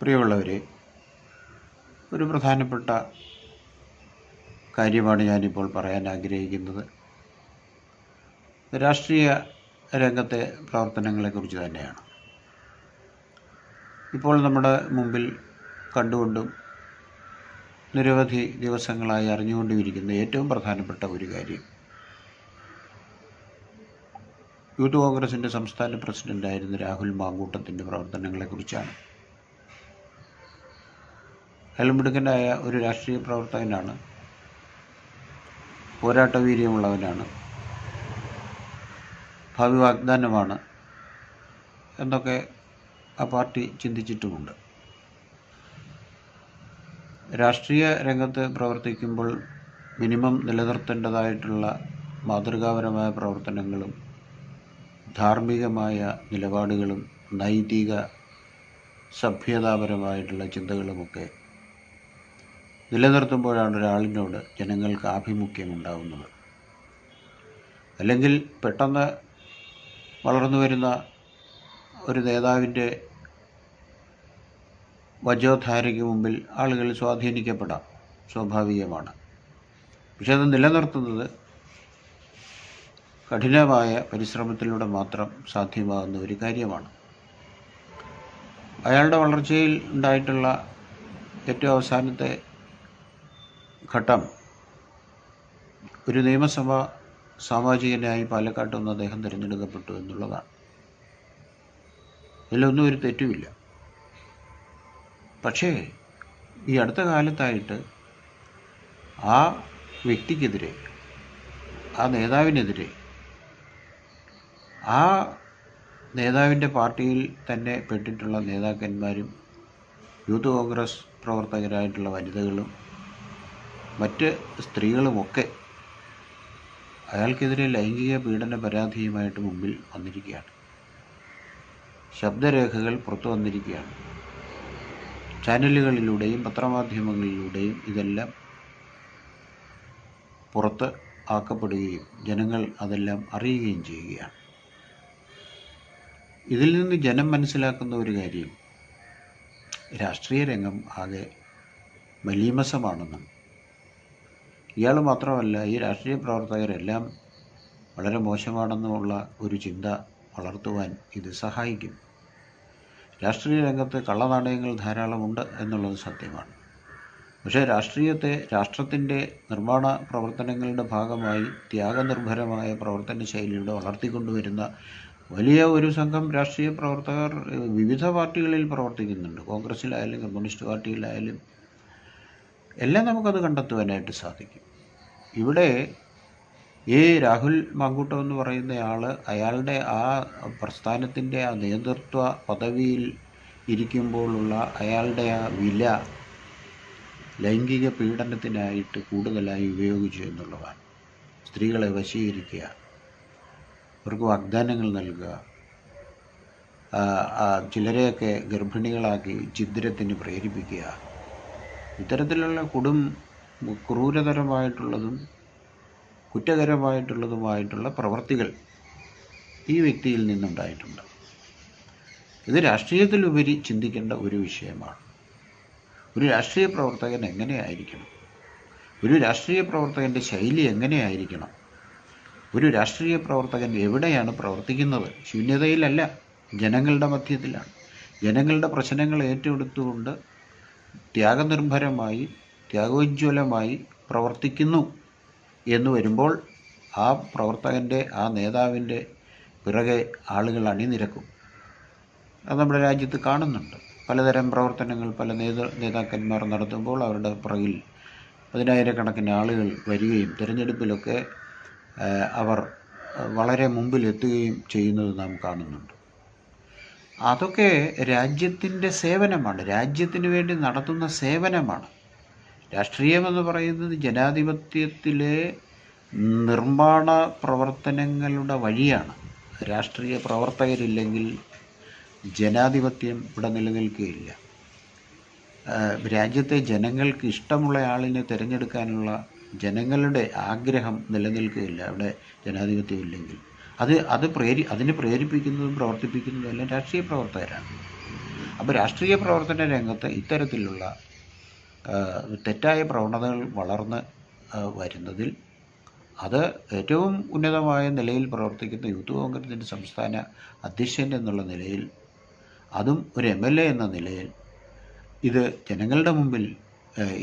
പ്രിയമുള്ളവരെ ഒരു പ്രധാനപ്പെട്ട കാര്യമാണ് ഞാനിപ്പോൾ പറയാൻ ആഗ്രഹിക്കുന്നത്. രാഷ്ട്രീയ രംഗത്തെ പ്രവർത്തനങ്ങളെക്കുറിച്ച് തന്നെയാണ്. ഇപ്പോൾ നമ്മുടെ മുമ്പിൽ കണ്ടുകൊണ്ടും നിരവധി ദിവസങ്ങളായി അറിഞ്ഞുകൊണ്ടിരിക്കുന്ന ഏറ്റവും പ്രധാനപ്പെട്ട ഒരു കാര്യം. യൂത്ത് കോൺഗ്രസിന്റെ സംസ്ഥാന പ്രസിഡന്റായിരുന്ന രാഹുൽ മാങ്കൂട്ടത്തിന്റെ പ്രവർത്തനങ്ങളെക്കുറിച്ചാണ്. അയാൾ ഒരു രാഷ്ട്രീയ പ്രവർത്തകനാണ്. പോരാട്ട വീര്യമുള്ളവനാണ് ഭാവി വാഗ്ദാനമാണ് എന്നൊക്കെ ആ പാർട്ടി ചിന്തിച്ചിട്ടുമുണ്ട്. രാഷ്ട്രീയ രംഗത്ത് പ്രവർത്തിക്കുമ്പോൾ മിനിമം നിലനിർത്തേണ്ടതായിട്ടുള്ള മാതൃകാപരമായ പ്രവർത്തനങ്ങളും ധാർമ്മികമായ നിലപാടുകളും നൈതിക സഭ്യതാപരമായിട്ടുള്ള ചിന്തകളുമൊക്കെ നിലനിർത്തുമ്പോഴാണ് ഒരാളിനോട് ജനങ്ങൾക്ക് ആഭിമുഖ്യം ഉണ്ടാകുന്നത് അല്ലെങ്കിൽ പെട്ടെന്ന് വളർന്നു വരുന്ന ഒരു നേതാവിന്റെ വജോധാരയ്ക്ക് മുമ്പിൽ ആളുകൾ സ്വാധീനിക്കപ്പെടാം. സ്വാഭാവികമാണ്. പക്ഷെ അത് നിലനിർത്തുന്നത് കഠിനമായ പരിശ്രമത്തിലൂടെ മാത്രം സാധ്യമാകുന്ന ഒരു കാര്യമാണ്. അയാളുടെ വളർച്ചയിൽ ഉണ്ടായിട്ടുള്ള ഏറ്റവും അവസാനത്തെ ഘട്ടം. ഒരു നിയമസഭ സാമാജികനായി പാലക്കാട്ട് ഒന്ന് അദ്ദേഹം തിരഞ്ഞെടുക്കപ്പെട്ടു എന്നുള്ളതാണ്. ഇതിലൊന്നും ഒരു തെറ്റുമില്ല. പക്ഷേ ഈ അടുത്ത കാലത്തായിട്ട് ആ വ്യക്തിക്കെതിരെ ആ നേതാവിനെതിരെ ആ നേതാവിന്റെ പാർട്ടിയിൽ തന്നെ പെട്ടിട്ടുള്ള നേതാക്കന്മാരും യൂത്ത് കോൺഗ്രസ് പ്രവർത്തകരായിട്ടുള്ള വനിതകളും മറ്റ് സ്ത്രീകളുമൊക്കെ അയാൾക്കെതിരെ ലൈംഗിക പീഡന പരാതിയുമായിട്ട് മുമ്പിൽ വന്നിരിക്കുകയാണ്. ശബ്ദരേഖകൾ പുറത്തു വന്നിരിക്കുകയാണ്. ചാനലുകളിലൂടെയും പത്രമാധ്യമങ്ങളിലൂടെയും ഇതെല്ലാം പുറത്ത് ആക്കപ്പെടുകയും ജനങ്ങൾ അതെല്ലാം അറിയുകയും ചെയ്യുകയാണ്. ഇതിൽ നിന്ന് ജനം മനസ്സിലാക്കുന്ന ഒരു കാര്യം രാഷ്ട്രീയ രംഗം ആകെ മലീമസമാണെന്നും ഇയാൾ മാത്രമല്ല ഈ രാഷ്ട്രീയ പ്രവർത്തകരെല്ലാം വളരെ മോശമാണെന്നുള്ള ഒരു ചിന്ത വളർത്തുവാൻ ഇത് സഹായിക്കും. രാഷ്ട്രീയ രംഗത്ത് കള്ളനാണയങ്ങൾ ധാരാളമുണ്ട് എന്നുള്ളത് സത്യമാണ്. പക്ഷേ രാഷ്ട്രീയത്തെ രാഷ്ട്രത്തിന്റെ നിർമ്മാണ പ്രവർത്തനങ്ങളുടെ ഭാഗമായി ത്യാഗനിർഭരമായ പ്രവർത്തന ശൈലിയുടെ വളർത്തിക്കൊണ്ടുവരുന്ന വലിയ ഒരു സംഘം രാഷ്ട്രീയ പ്രവർത്തകർ വിവിധ പാർട്ടികളിൽ പ്രവർത്തിക്കുന്നുണ്ട്. കോൺഗ്രസ്സിലായാലും കമ്മ്യൂണിസ്റ്റ് പാർട്ടിയിലായാലും എല്ലാം നമുക്കത് കണ്ടെത്തുവാനായിട്ട് സാധിക്കും. ഇവിടെ ഈ രാഹുൽ മങ്കൂട്ടം എന്ന് പറയുന്നയാൾ അയാളുടെ ആ പ്രസ്ഥാനത്തിന്റെ ആ നേതൃത്വ പദവിയിൽ ഇരിക്കുമ്പോഴുള്ള അയാളുടെ ആ വില ലൈംഗിക പീഡനത്തിനായിട്ട് കൂടുതലായി ഉപയോഗിച്ചു എന്നുള്ളതാണ്. സ്ത്രീകളെ വശീകരിക്കുക അവർക്ക് വാഗ്ദാനങ്ങൾ നൽകുക ചിലരെയൊക്കെ ഗർഭിണികളാക്കി ഛിദ്രത്തിന് പ്രേരിപ്പിക്കുക ഇത്തരത്തിലുള്ള കൊടും ക്രൂരതരമായിട്ടുള്ളതും കുറ്റകരമായിട്ടുള്ളതുമായിട്ടുള്ള പ്രവർത്തികൾ ഈ വ്യക്തിയിൽ നിന്നുണ്ടായിട്ടുണ്ട്. ഇത് രാഷ്ട്രീയത്തിലുപരി ചിന്തിക്കേണ്ട ഒരു വിഷയമാണ്. ഒരു രാഷ്ട്രീയ പ്രവർത്തകൻ എങ്ങനെയായിരിക്കണം ഒരു രാഷ്ട്രീയ പ്രവർത്തകന്റെ ശൈലി എങ്ങനെയായിരിക്കണം ഒരു രാഷ്ട്രീയ പ്രവർത്തകൻ എവിടെയാണ് പ്രവർത്തിക്കുന്നത്? ശൂന്യതയിലല്ല ജനങ്ങളുടെ മധ്യത്തിലാണ്. ജനങ്ങളുടെ പ്രശ്നങ്ങൾ ഏറ്റെടുത്തുകൊണ്ട് ത്യാഗനിർഭരമായി ത്യാഗോജ്വലമായി പ്രവർത്തിക്കുന്നു എന്ന് വരുമ്പോൾ ആ പ്രവർത്തകന്റെ ആ നേതാവിന്റെ പിറകെ ആളുകൾ അണിനിരക്കും. അത് നമ്മുടെ രാജ്യത്ത് കാണുന്നുണ്ട്. പലതരം പ്രവർത്തനങ്ങൾ പല നേത നേതാക്കന്മാർ നടത്തുമ്പോൾ അവരുടെ പുറകിൽ പതിനായിരക്കണക്കിന് ആളുകൾ വരികയും തിരഞ്ഞെടുപ്പിലൊക്കെ അവർ വളരെ മുമ്പിലെത്തുകയും ചെയ്യുന്നത് നാം കാണുന്നുണ്ട്. അതൊക്കെ രാജ്യത്തിന്റെ സേവനമാണ്. രാജ്യത്തിന് വേണ്ടി നടത്തുന്ന സേവനമാണ്. രാഷ്ട്രീയമെന്ന് പറയുന്നത് ജനാധിപത്യത്തിലെ നിർമ്മാണ പ്രവർത്തനങ്ങളുടെ വഴിയാണ്. രാഷ്ട്രീയ പ്രവർത്തകരില്ലെങ്കിൽ ജനാധിപത്യം ഇവിടെ നിലനിൽക്കുകയില്ല. രാജ്യത്തെ ജനങ്ങൾക്ക് ഇഷ്ടമുള്ള ആളിനെ തിരഞ്ഞെടുക്കാനുള്ള ജനങ്ങളുടെ ആഗ്രഹം നിലനിൽക്കുകയില്ല. അവിടെ ജനാധിപത്യം ഇല്ലെങ്കിൽ അത് അത് പ്രേരി അതിനെ പ്രേരിപ്പിക്കുന്നതും പ്രവർത്തിപ്പിക്കുന്നതും എല്ലാം രാഷ്ട്രീയ പ്രവർത്തകരാണ്. അപ്പോൾ രാഷ്ട്രീയ പ്രവർത്തന രംഗത്ത് ഇത്തരത്തിലുള്ള തെറ്റായ പ്രവണതകൾ വളർന്ന് വരുന്നതിൽ അത് ഏറ്റവും ഉന്നതമായ നിലയിൽ പ്രവർത്തിക്കുന്ന യൂത്ത് കോൺഗ്രസിന്റെ സംസ്ഥാന അധ്യക്ഷൻ എന്നുള്ള നിലയിൽ അതും ഒരു എം എൽ എ എന്ന നിലയിൽ ഇത് ജനങ്ങളുടെ മുമ്പിൽ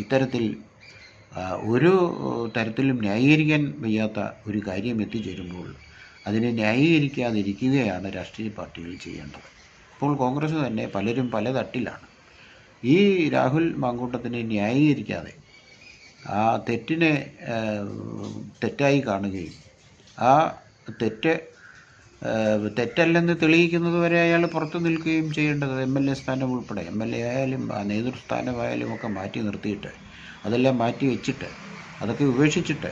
ഇത്തരത്തിൽ ഒരു തരത്തിലും ന്യായീകരിക്കാൻ വയ്യാത്ത ഒരു കാര്യം എത്തിച്ചേരുമ്പോൾ അതിനെ ന്യായീകരിക്കാതിരിക്കുകയാണ് രാഷ്ട്രീയ പാർട്ടികൾ ചെയ്യേണ്ടത്. ഇപ്പോൾ കോൺഗ്രസ് തന്നെ പലരും പല തട്ടിലാണ്. ഈ രാഹുൽ മാങ്കൂട്ടത്തിനെ ന്യായീകരിക്കാതെ ആ തെറ്റിനെ തെറ്റായി കാണുകയും ആ തെറ്റ് തെറ്റല്ലെന്ന് തെളിയിക്കുന്നത് വരെ അയാൾ പുറത്തു നിൽക്കുകയും ചെയ്യേണ്ടത് എം എൽ എ സ്ഥാനം ഉൾപ്പെടെ. എം എൽ എ ആയാലും നേതൃസ്ഥാനമായാലും ഒക്കെ മാറ്റി നിർത്തിയിട്ട് അതെല്ലാം മാറ്റി വെച്ചിട്ട് അതൊക്കെ ഉപേക്ഷിച്ചിട്ട്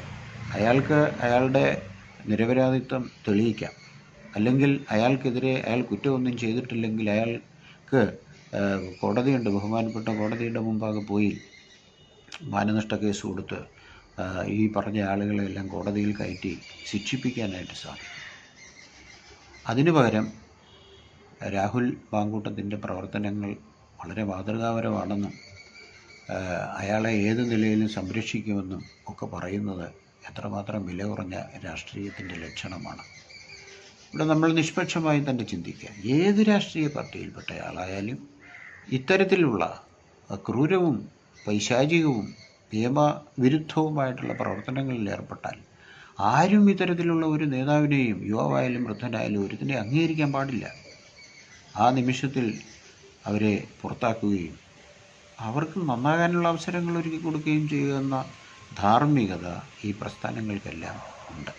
അയാൾക്ക് അയാളുടെ നിരപരാധിത്വം തെളിയിക്കാം. അല്ലെങ്കിൽ അയാൾക്കെതിരെ അയാൾ കുറ്റമൊന്നും ചെയ്തിട്ടില്ലെങ്കിൽ അയാൾക്ക് കോടതിയുണ്ട് ബഹുമാനപ്പെട്ട കോടതിയുടെ മുമ്പാകെ പോയി മാനനഷ്ട കേസ് കൊടുത്ത് ഈ പറഞ്ഞ ആളുകളെല്ലാം കോടതിയിൽ കയറ്റി ശിക്ഷിപ്പിക്കാനായിട്ട് സാധിക്കും. അതിനു പകരം രാഹുൽ മാങ്കൂട്ടത്തിന്റെ പ്രവർത്തനങ്ങൾ വളരെ മാതൃകാപരമാണെന്നും അയാളെ ഏത് നിലയിലും സംരക്ഷിക്കുമെന്നും ഒക്കെ പറയുന്നത് എത്രമാത്രം വില കുറഞ്ഞ രാഷ്ട്രീയത്തിന്റെ ലക്ഷണമാണ്. ഇവിടെ നമ്മൾ നിഷ്പക്ഷമായി തന്നെ ചിന്തിക്കുക. ഏത് രാഷ്ട്രീയ പാർട്ടിയിൽപ്പെട്ട ആളായാലും ഇത്തരത്തിലുള്ള ക്രൂരവും പൈശാചികവും നിയമവിരുദ്ധവുമായിട്ടുള്ള പ്രവർത്തനങ്ങളിൽ ഏർപ്പെട്ടാൽ ആരും ഇത്തരത്തിലുള്ള ഒരു നേതാവിനെയും യുവാവായാലും വൃദ്ധനായാലും ഒരുത്തിനെ അംഗീകരിക്കാൻ പാടില്ല. ആ നിമിഷത്തിൽ അവരെ പുറത്താക്കുകയും അവർക്ക് നന്നാകാനുള്ള അവസരങ്ങൾ ഒരുക്കി കൊടുക്കുകയും ചെയ്യുക എന്ന ധാർമ്മികത ഈ പ്രസ്ഥാനങ്ങൾക്കെല്ലാം ഉണ്ട്.